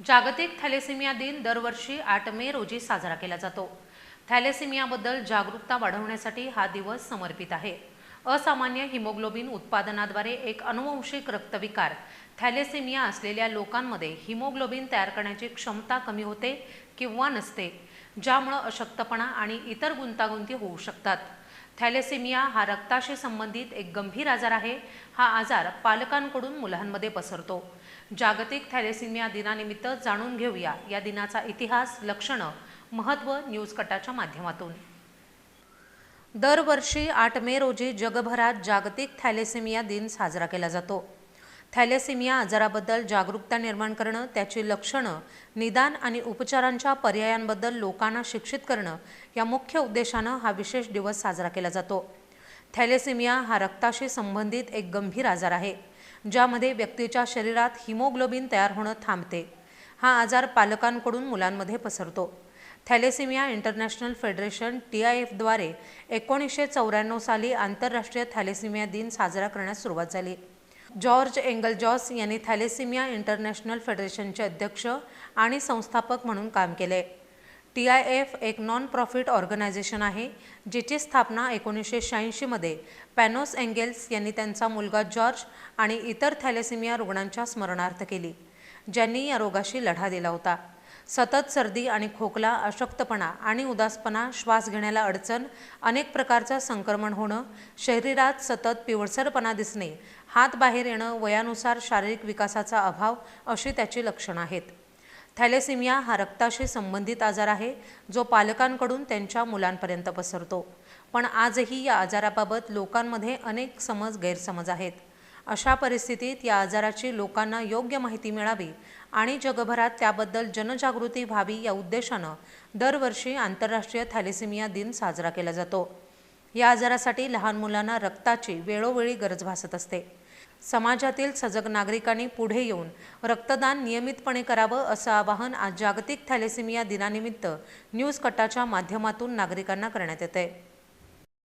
जागतिक थॅलेसिमिया दिन दरवर्षी आठ मे रोजी साजरा केला जातो. थॅलेसिमियाबद्दल जागरूकता वाढवण्यासाठी हा दिवस समर्पित आहे. असामान्य हिमोग्लोबिन उत्पादनाद्वारे एक अनुवंशिक रक्तविकार थॅलेसिमिया असलेल्या लोकांमध्ये हिमोग्लोबिन तयार करण्याची क्षमता कमी होते किंवा नसते ज्यामुळं अशक्तपणा आणि इतर गुंतागुंती होऊ शकतात. थॅलेसेमिया हा रक्ताशी संबंधित एक गंभीर आजार आहे. हा आजार पालकांकडून मुलांमध्ये पसरतो. जागतिक थॅलेसेमिया दिनानिमित्त जाणून घेऊया या दिनाचा इतिहास लक्षणं महत्त्व न्यूज कटाच्या माध्यमातून. दरवर्षी आठ मे रोजी जगभरात जागतिक थॅलेसेमिया दिन साजरा केला जातो. थॅलेसेमिया आजाराबद्दल जागरूकता निर्माण करणं त्याची लक्षणं निदान आणि उपचारांच्या पर्यायांबद्दल लोकांना शिक्षित करणं या मुख्य उद्देशानं हा विशेष दिवस साजरा केला जातो. थॅलेसेमिया हा रक्ताशी संबंधित एक गंभीर आजार आहे ज्यामध्ये व्यक्तीच्या शरीरात हिमोग्लोबिन तयार होणं थांबते. हा आजार पालकांकडून मुलांमध्ये पसरतो. Thalassemia international federation T I एफद्वारे एकोणीसशे चौऱ्याण्णव साली आंतरराष्ट्रीय थॅलेसेमिया दिन साजरा करण्यास सुरुवात झाली. जॉर्ज एंगल जॉस यांनी थॅलेसिमिया इंटरनॅशनल फेडरेशनचे अध्यक्ष आणि संस्थापक म्हणून काम केले. टी आय एफ एक नॉन प्रॉफिट ऑर्गनायझेशन आहे जिची स्थापना एकोणीसशे शहाऐंशीमध्ये पॅनोस एंगेल्स यांनी त्यांचा मुलगा जॉर्ज आणि इतर थॅलेसिमिया रुग्णांच्या स्मरणार्थ केली ज्यांनी या रोगाशी लढा दिला होता. सतत सर्दी आणि खोकला अशक्तपणा आणि उदासपणा श्वास घेण्याला अडचण अनेक प्रकारचं संक्रमण होणं शरीरात सतत पिवळसरपणा दिसणे हात बाहेर येणं वयानुसार शारीरिक विकासाचा अभाव अशी त्याची लक्षणं आहेत. थॅलेसिमिया हा रक्ताशी संबंधित आजार आहे जो पालकांकडून त्यांच्या मुलांपर्यंत पसरतो. पण आजही या आजाराबाबत लोकांमध्ये अनेक समज गैरसमज आहेत. अशा परिस्थितीत या आजाराची लोकांना योग्य माहिती मिळावी आणि जगभरात त्याबद्दल जनजागृती व्हावी या उद्देशानं दरवर्षी आंतरराष्ट्रीय थॅलेसिमिया दिन साजरा केला जातो. या आजारासाठी लहान मुलांना रक्ताची वेळोवेळी गरज भासत असते. समाजातील सजग नागरिकांनी पुढे येऊन रक्तदान नियमितपणे करावं असं आवाहन आज जागतिक थॅलेसिमिया दिनानिमित्त न्यूज कटाच्या माध्यमातून नागरिकांना करण्यात येत आहे